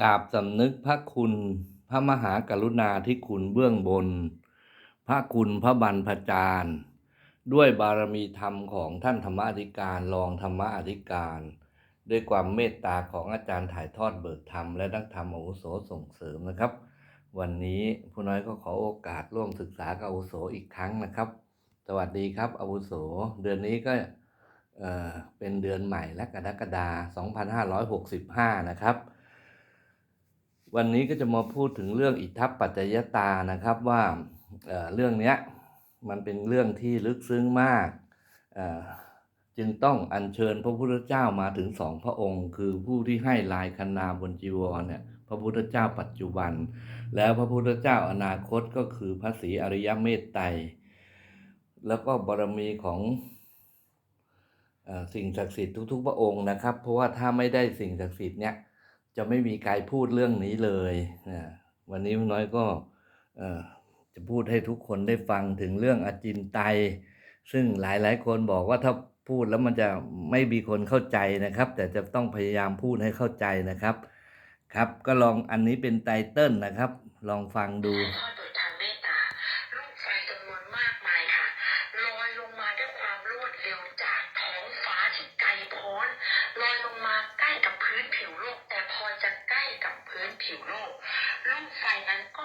กราบสำนึกพระคุณพระมหากรุณาที่คุณเบื้องบน พระคุณพระบรรพจารย์ ด้วยบารมีธรรมของท่านธรรมอธิการรองธรรมอธิการ ด้วยความเมตตาของอาจารย์ถ่ายทอดเบิกธรรมและนักธรรมอาวุโสส่งเสริมนะครับ วันนี้ผู้น้อยก็ขอโอกาสร่วมศึกษากับอาวุโสอีกครั้งนะครับ สวัสดีครับอาวุโส เดือนนี้ก็เป็นเดือนใหม่และกรกฎาคม2565 นะครับ วันนี้ก็จะมาพูดถึงเรื่องอิทัปปัจจยตานะครับว่าเเรื่องนี้มันเป็นเรื่องที่ลึกซึ้งมาก จึงต้องอัญเชิญพระพุทธเจ้ามาถึงสองพระองค์ คือผู้ที่ให้ลายคันนาบนจีวรเนี่ยพระพุทธเจ้าปัจจุบัน แล้วพระพุทธเจ้าอนาคตก็คือพระศรีอริยเมตไตรแล้วก็บารมีของสิ่งศักดิ์สิทธิ์ทุก ๆ พระองค์นะครับ เพราะว่าถ้าไม่ได้สิ่งศักดิ์สิทธิ์เนี่ย จะไม่มีใครพูดเรื่องนี้เลยนะวันนี้น้อยก็จะพูดให้ทุกคนได้ฟังถึงเรื่องอจินไตซึ่งหลายๆ คนบอกว่าถ้าพูดแล้วมันจะไม่มีคนเข้าใจนะครับ แต่จะต้องพยายามพูดให้เข้าใจนะครับ ครับ ก็ลองอันนี้เป็นไตเติ้ลนะครับ ลองฟังดูลอยลงมาใกล้กับพื้นผิวโลก พอจะใกล้กับพื้นผิวลูกลูกไฟนั้นก็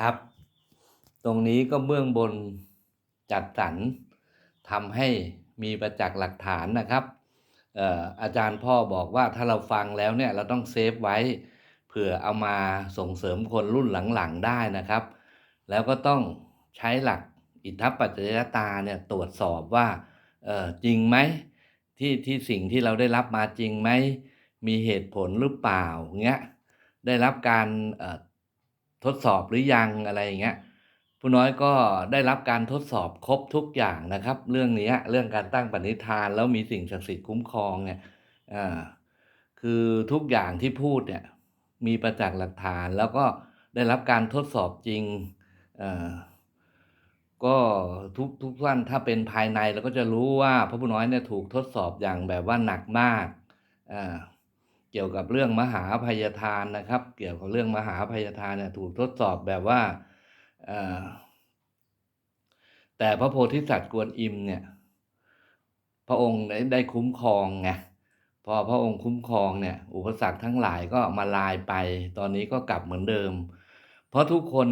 ครับ ตรงนี้ก็เบื้องบนจัดสรรทำให้มีประจักษ์หลักฐานนะครับอาจารย์พ่อบอกว่าถ้าเราฟังแล้วเนี่ยเราต้องเซฟไว้เผื่อเอามาส่งเสริมคนรุ่นหลังๆได้นะครับ แล้วก็ต้องใช้หลักอิทธปัจจยตาเนี่ยตรวจสอบว่าเออจริงไหมที่ที่สิ่งที่เราได้รับมาจริงไหมมีเหตุผลหรือเปล่าเงี้ยได้รับการ ทดสอบหรือยังอะไรอย่างเงี้ยผู้น้อยก็ได้รับการทดสอบครบทุกอย่างนะครับ เรื่องนี้เรื่องการตั้งปณิธานแล้วมีสิ่งศักดิ์สิทธิ์คุ้มครองเนี่ยคือทุกอย่างที่พูดเนี่ยมีประจักษ์หลักฐาน แล้วก็ได้รับการทดสอบจริงก็ทุกทุกท่านถ้าเป็นภายในเราก็จะรู้ว่าพระผู้น้อยเนี่ยถูกทดสอบอย่างแบบว่าหนักมากอ่า เกี่ยวกับเรื่องมหาภัยทานนะครับ เกี่ยวกับเรื่องมหาภัยทานเนี่ยถูกทดสอบแบบว่าแต่พระโพธิสัตว์กวนอิมเนี่ย พระองค์ได้คุ้มครองไงพอพระองค์คุ้มครองเนี่ย อุปสรรคทั้งหลายก็มาลายไป ตอนนี้ก็กลับเหมือนเดิม เพราะทุกคน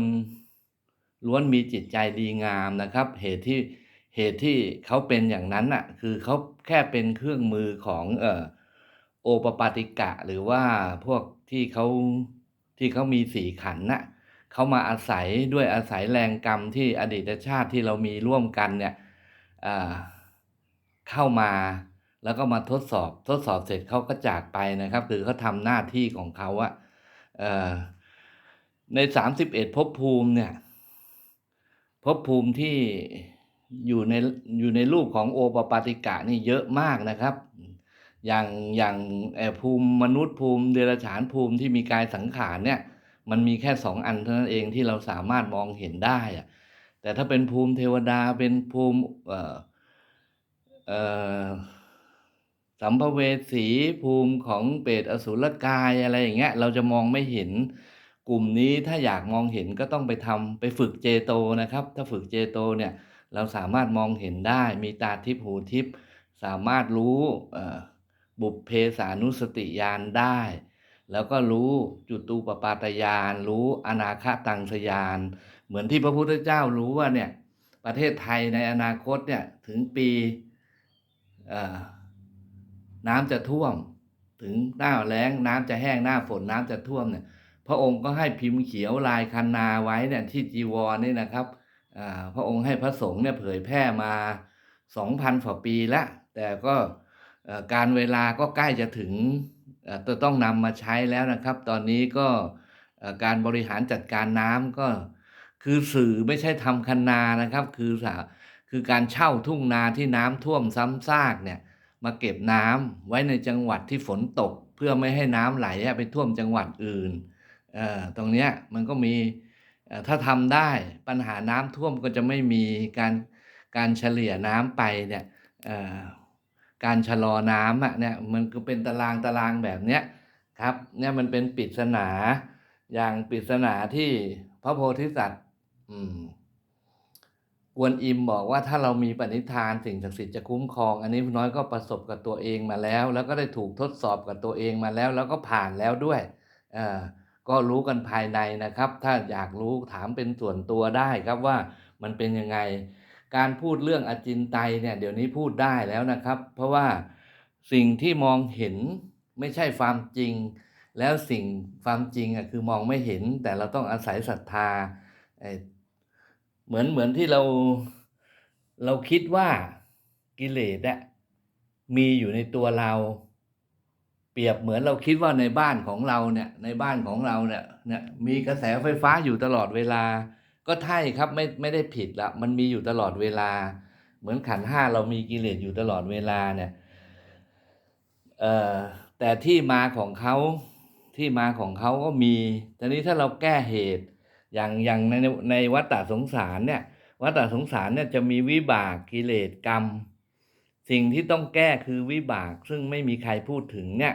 ล้วนมีจิตใจดีงามนะครับ เหตุที่เหตุที่เขาเป็นอย่างนั้นน่ะ คือเขาแค่เป็นเครื่องมือของเอ่อ ปปาติกะ หรือว่าพวกที่เขาที่เขามีสี่ขันธ์น่ะเขามาอาศัยด้วยอาศัยแรงกรรมที่อดีตชาติที่เรามีร่วมกันเนี่ยเข้ามาแล้วก็มาทดสอบทดสอบเสร็จเขาก็จากไปนะครับ คือเขาทำหน้าที่ของเขาอะเอ่อในสามสิบเอ็ดภพภูมิเนี่ยภพภูมิที่อยู่ในอยู่ในรูปของโอปปาติกะนี่เยอะมากนะครับ อย่างอย่างเอ่อภูมิมนุษย์ภูมิเดรัจฉานภูมิที่มีกายสังขารเนี่ยมันมีแค่สองอันเท่านั้นเองที่เราสามารถมองเห็นได้อะแต่ถ้าเป็นภูมิเทวดาเป็นภูมิเอ่อเอ่อสัมภเวสีภูมิของเปรตอสุรกายอะไรอย่างเงี้ยเราจะมองไม่เห็นกลุ่มนี้ถ้าอยากมองเห็นก็ต้องไปทำไปฝึกเจโตนะครับ ถ้าฝึกเจโตเนี่ยเราสามารถมองเห็นได้มีตาทิพหูทิพสามารถรู้เอ่อ บุพเพสานุสติญาณได้ แล้วก็รู้จุตูปปาตญาณรู้อนาคตังสยานเหมือนที่พระพุทธเจ้ารู้ว่าเนี่ยประเทศไทยในอนาคตเนี่ยถึงปีน้ำจะท่วม ถึงหน้าแล้งน้ำจะแห้งหน้าฝนน้ำจะท่วมเนี่ยพระองค์ก็ให้พิมพ์เขียวลายคันนาไว้เนี่ยที่จีวรนี่นะครับอ่าพระองค์ให้พระสงฆ์เนี่ยเผยแพร่มาสองพันกว่าปีแล้วแต่ก็ การเวลาก็ใกล้จะถึงจะต้องนำมาใช้แล้วนะครับ ตอนนี้ก็การบริหารจัดการน้ำก็คือสื่อไม่ใช่ทำคันนานะครับ คือคือการเช่าทุ่งนาที่น้ำท่วมซ้ำซากเนี่ยมาเก็บน้ำไว้ในจังหวัดที่ฝนตก เพื่อไม่ให้น้ำไหลไปท่วมจังหวัดอื่นตรงเนี้ยมันก็มีถ้าทำได้ปัญหาน้ำท่วมก็จะไม่มีการการเฉลี่ยน้ำไปเนี่ย การชะลอน้ำอะเนี่ยมันก็เป็นตารางตารางแบบเนี้ยครับเนี่ยมันเป็นปริศนาอย่างปริศนาที่พระโพธิสัตว์อืมกวนอิมบอกว่าถ้าเรามีปณิธานสิ่งศักดิ์สิทธิ์จะคุ้มครอง อันนี้น้อยก็ประสบกับตัวเองมาแล้ว แล้วก็ได้ถูกทดสอบกับตัวเองมาแล้ว แล้วก็ผ่านแล้วด้วยเอ่อก็รู้กันภายในนะครับ ถ้าอยากรู้ถามเป็นส่วนตัวได้ครับว่ามันเป็นยังไง การพูดเรื่องอจินไตเนี่ยเดี๋ยวนี้พูดได้แล้วนะครับ เพราะว่าสิ่งที่มองเห็นไม่ใช่ความจริง แล้วสิ่งความจริงอะคือมองไม่เห็น แต่เราต้องอาศัยศรัทธาเอ่อเหมือนเหมือนที่เราเราคิดว่ากิเลสอะมีอยู่ในตัวเรา เปรียบเหมือนเราคิดว่าในบ้านของเราเนี่ยในบ้านของเราเนี่ยเนี่ยมีกระแสไฟฟ้าอยู่ตลอดเวลา ก็ใช่ครับไม่ไม่ได้ผิดละมันมีอยู่ตลอดเวลา เหมือนขันห้าเรามีกิเลสอยู่ตลอดเวลาเนี่ยเอ่อแต่ที่มาของเขาที่มาของเขาก็มีทีนี้ถ้าเราแก้เหตุ อย่างอย่างในในวัฏฏะสงสารเนี่ยวัฏฏะสงสารเนี่ยจะมีวิบากกิเลสกรรม สิ่งที่ต้องแก้คือวิบากซึ่งไม่มีใครพูดถึงเนี่ย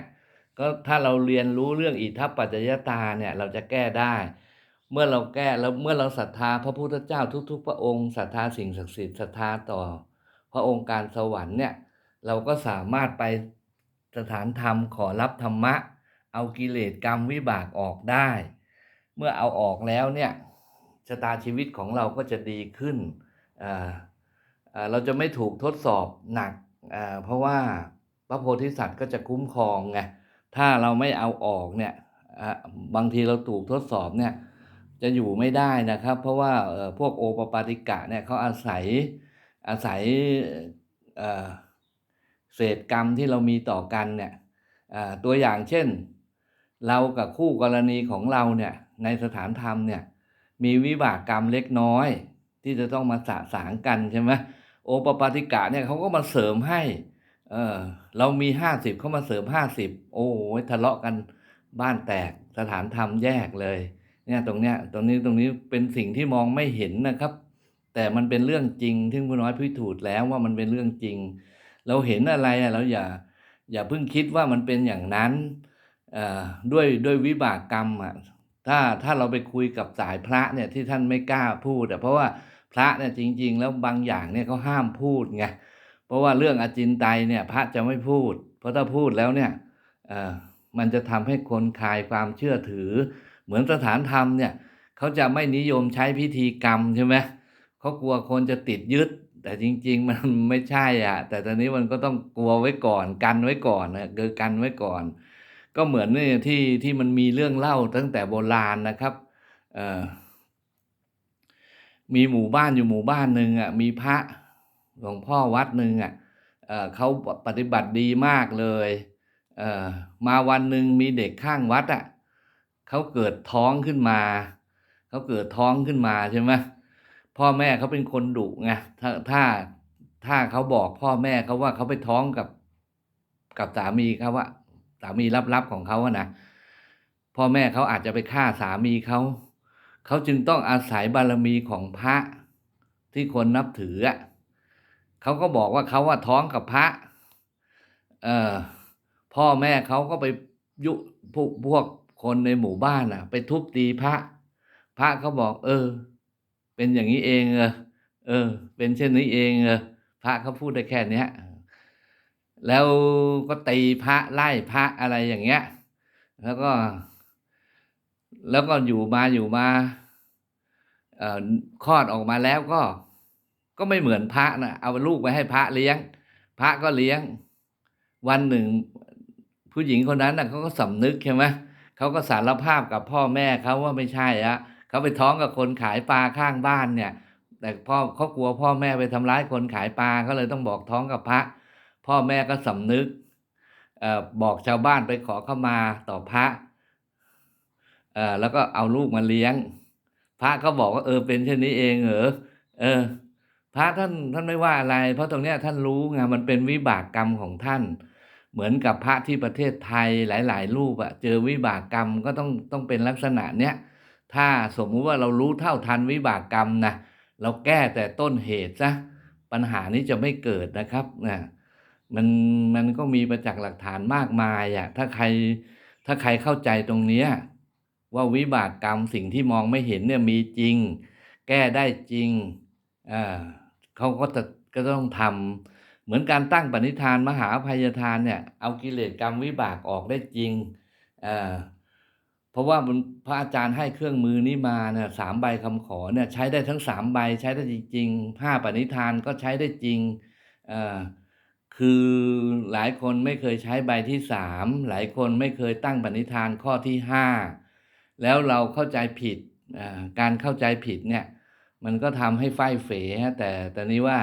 ก็ถ้าเราเรียนรู้เรื่องอิทธัปปัจจยตาเนี่ยเราจะแก้ได้ เมื่อเราแก้แล้วเมื่อเราศรัทธาพระพุทธเจ้าทุก ๆ พระองค์ศรัทธาสิ่งศักดิ์สิทธิ์ศรัทธาต่อ พระองค์การสวรรค์เนี่ยเราก็สามารถไปสถานธรรมขอรับธรรมะ เอากิเลสกรรมวิบากออกได้ เมื่อเอาออกแล้วเนี่ยชะตาชีวิตของเราก็จะดีขึ้น เราจะไม่ถูกทดสอบหนัก เพราะว่าพระโพธิสัตว์ก็จะคุ้มครองไง ถ้าเราไม่เอาออกเนี่ย บางทีเราถูกทดสอบเนี่ย จะอยู่ไม่ได้นะครับ เพราะว่าพวกโอปปาติกะเนี่ยเขาอาศัยอาศัยเเศษกรรมที่เรามีต่อกันเนี่ยตัวอย่างเช่น เรากับคู่กรณีของเราเนี่ยในสถานธรรมเนี่ยมีวิบากกรรมเล็กน้อย ที่จะต้องมาสะสางกันใช่ไหมโอปปาติกะเนี่ยเขาก็มาเสริมให้เออเรามีห้าสิบเขามาเสริมห้าสิบโอ้ยทะเลาะกันบ้านแตกสถานธรรมแยกเลย เนี่ยตรงเนี้ยตรงนี้ตรงนี้เป็นสิ่งที่มองไม่เห็นนะครับ แต่มันเป็นเรื่องจริงที่ผู้น้อยพิสูจน์แล้วว่ามันเป็นเรื่องจริง เราเห็นอะไรเราอย่าอย่าเพิ่งคิดว่ามันเป็นอย่างนั้นด้วยด้วยวิบากกรรมอะถ้าถ้าเราไปคุยกับสายพระเนี่ยที่ท่านไม่กล้าพูดอะเพราะว่าพระเนี่ยจริง ๆ แล้วบางอย่างเนี่ยเขาห้ามพูดไงเพราะว่าเรื่องอจินไตยเนี่ยพระจะไม่พูด เพราะถ้าพูดแล้วเนี่ยมันจะทำให้คนคลายความเชื่อถือ เหมือนสถานธรรมเนี่ยเขาจะไม่นิยมใช้พิธีกรรมใช่ไหมเขากลัวคนจะติดยึด แต่จริง ๆ มันไม่ใช่อะแต่ตอนนี้มันก็ต้องกลัวไว้ก่อนกันไว้ก่อนนะเกิดกันไว้ก่อน ก็เหมือนนี่ที่ที่มันมีเรื่องเล่าตั้งแต่โบราณนะครับเอ่อมีหมู่บ้านอยู่หมู่บ้านหนึ่งอะมีพระหลวงพ่อวัดหนึ่งอะเเขาปฏิบัติดีมากเลยเมาวันหนึ่งมีเด็กข้างวัดอะ เขาเกิดท้องขึ้นมา เขาเกิดท้องขึ้นมาใช่ไหมพ่อแม่เขาเป็นคนดุไงถ้าถ้าถ้าเขาบอกพ่อแม่เขาว่าเขาไปท้องกับกับสามีเขาว่าสามีลับๆของเขาอะนะพ่อแม่เขาอาจจะไปฆ่าสามีเขาเขาจึงต้องอาศัยบารมีของพระที่คนนับถืออะเขาก็บอกว่าเขาว่าท้องกับพระเออพ่อแม่เขาก็ไปยุพวกพวก คนในหมู่บ้านอะ ไปทุบตีพระ พระเขาบอก เออ เป็นอย่างนี้เองเออเออ เป็นเช่นนี้เองเออพระเขาพูดได้แค่เนี้ยแล้วก็ตีพระไล่พระอะไรอย่างเงี้ย แล้วก็ แล้วก็อยู่มาอยู่มาเอ่อคลอดออกมาแล้วก็ ก็ไม่เหมือนพระนะเอาลูกไปให้พระเลี้ยง พระก็เลี้ยง วันหนึ่ง ผู้หญิงคนนั้นนะเขาก็สำนึกใช่ไหม เขาก็สารภาพกับพ่อแม่เขาว่าไม่ใช่อะเขาไปท้องกับคนขายปลาข้างบ้านเนี่ย แต่พ่อเขากลัวพ่อแม่ไปทำร้ายคนขายปลาเขาเลยต้องบอกท้องกับพระ พ่อแม่ก็สำนึกออบอกชาวบ้านไปขอเข้ามาต่อพระแล้วก็เอาลูกมาเลี้ยง พระก็บอกว่าเออเป็นเช่นนี้เองเหรอเออ พระท่านท่านไม่ว่าอะไร เพราะตรงเนี้ยท่านรู้ไงมันเป็นวิบากกรรมของท่าน เหมือนกับพระที่ประเทศไทยหลาย ๆ รูปอะเจอวิบากกรรมก็ต้องต้องเป็นลักษณะเนี้ยถ้าสมมุติว่าเรารู้เท่าทันวิบากกรรมนะเราแก้แต่ต้นเหตุซะปัญหานี้จะไม่เกิดนะครับนะมันมันก็มีประจักษ์หลักฐานมากมายอะถ้าใครถ้าใครเข้าใจตรงเนี้ยว่าวิบากกรรมสิ่งที่มองไม่เห็นเนี่ยมีจริง แก้ได้จริงอ่าเขาก็จะก็ต้องทำ เหมือนการตั้งปณิธานมหาอภัยทานเนี่ย เอากิเลสกรรมวิบากออกได้จริงอ่าเพราะว่ามันพระอาจารย์ให้เครื่องมือนี้มาเนี่ยสามใบคำขอเนี่ยใช้ได้ทั้งสามใบใช้ได้จริงๆผ้าปณิธานก็ใช้ได้จริงอ่าคือหลายคนไม่เคยใช้ใบที่สามหลายคนไม่เคยตั้งปณิธานข้อที่ห้าแล้วเราเข้าใจผิดการเข้าใจผิดเนี่ย มันก็ทำให้ไฟเฝฮะแต่แต่นี้ว่า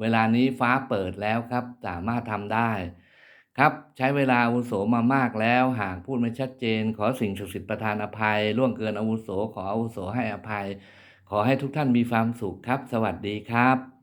เวลานี้ฟ้าเปิดแล้วครับ สามารถทำได้ ครับใช้เวลาอาวุโสมามากแล้ว หากพูดไม่ชัดเจน ขอสิ่งศักดิ์สิทธิ์ประทานอภัยล่วงเกินอาวุโสขออาวุโสให้อภัย ขอให้ทุกท่านมีความสุขครับ สวัสดีครับ